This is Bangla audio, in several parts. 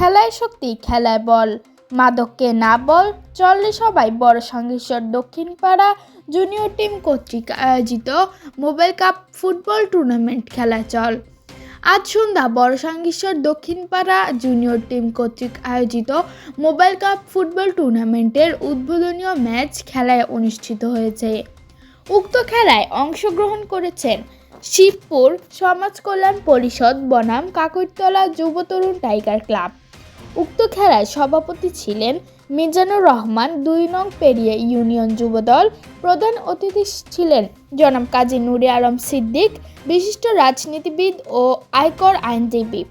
খেলায় শক্তি, খেলায় বল। মাদককে না বল, চললে সবাই বড় সংঘর্ষর দক্ষিণপাড়া জুনিয়র টিম কর্তৃক আয়োজিত মোবাইল কাপ ফুটবল টুর্নামেন্ট খেলা চল। আজ সন্ধ্যা বড় সংঘর্ষর দক্ষিণপাড়া জুনিয়র টিম কর্তৃক আয়োজিত মোবাইল কাপ ফুটবল টুর্নামেন্টের উদ্বোধনীয় ম্যাচ খেলায় অনুষ্ঠিত হয়েছে। উক্ত খেলায় অংশগ্রহণ করেছেন শিবপুর সমাজ কল্যাণ পরিষদ বনাম কাকরতলা যুব তরুণ টাইগার ক্লাব। উক্ত খেলায় সভাপতি ছিলেন মিজানুর রহমান, দুই নং পেরিয়ে ইউনিয়ন যুবদল প্রধান অতিথি ছিলেন জনাব কাজী নুরে আলম সিদ্দিক, বিশিষ্ট রাজনীতিবিদ ও আয়কর আইনজীবী।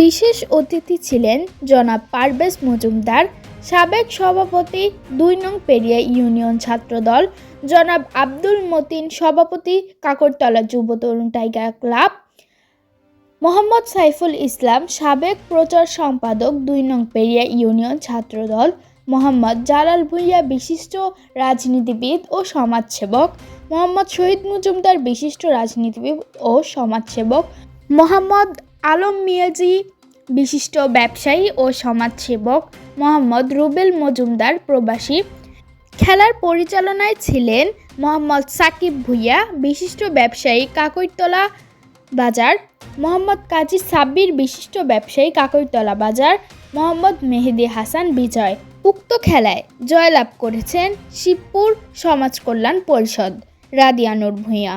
বিশেষ অতিথি ছিলেন জনাব পারভেজ মজুমদার, সাবেক সভাপতি, দুই নং পেরিয়া ইউনিয়ন ছাত্রদল, জনাব আব্দুল মতিন, সভাপতি কাকরতলা যুব তরুণ টাইগার ক্লাব মোহাম্মদ সাইফুল ইসলাম, সাবেক প্রচার সম্পাদক দুই নং পেরিয়া ইউনিয়ন ছাত্রদল, মোহাম্মদ জালাল ভুইয়া বিশিষ্ট রাজনীতিবিদ ও সমাজসেবক, মোহাম্মদ শহীদ মজুমদার বিশিষ্ট রাজনীতিবিদ ও সমাজসেবক, মোহাম্মদ আলম মিয়াজি বিশিষ্ট ব্যবসায়ী ও সমাজসেবক, মোহাম্মদ রুবেল মজুমদার প্রবাসী। খেলার পরিচালনায় ছিলেন মোহাম্মদ সাকিব ভুইয়া, বিশিষ্ট ব্যবসায়ী কাকইতলা বাজার। মোহাম্মদ কাজী সাব্বির বিশিষ্ট ব্যবসায়ী কাকইতলা বাজার, মোহাম্মদ মেহেদি হাসান বিজয়। উক্ত খেলায় জয়লাভ করেছেন শিবপুর সমাজ কল্যাণ পরিষদ রাদিয়ানুর ভূঁইয়া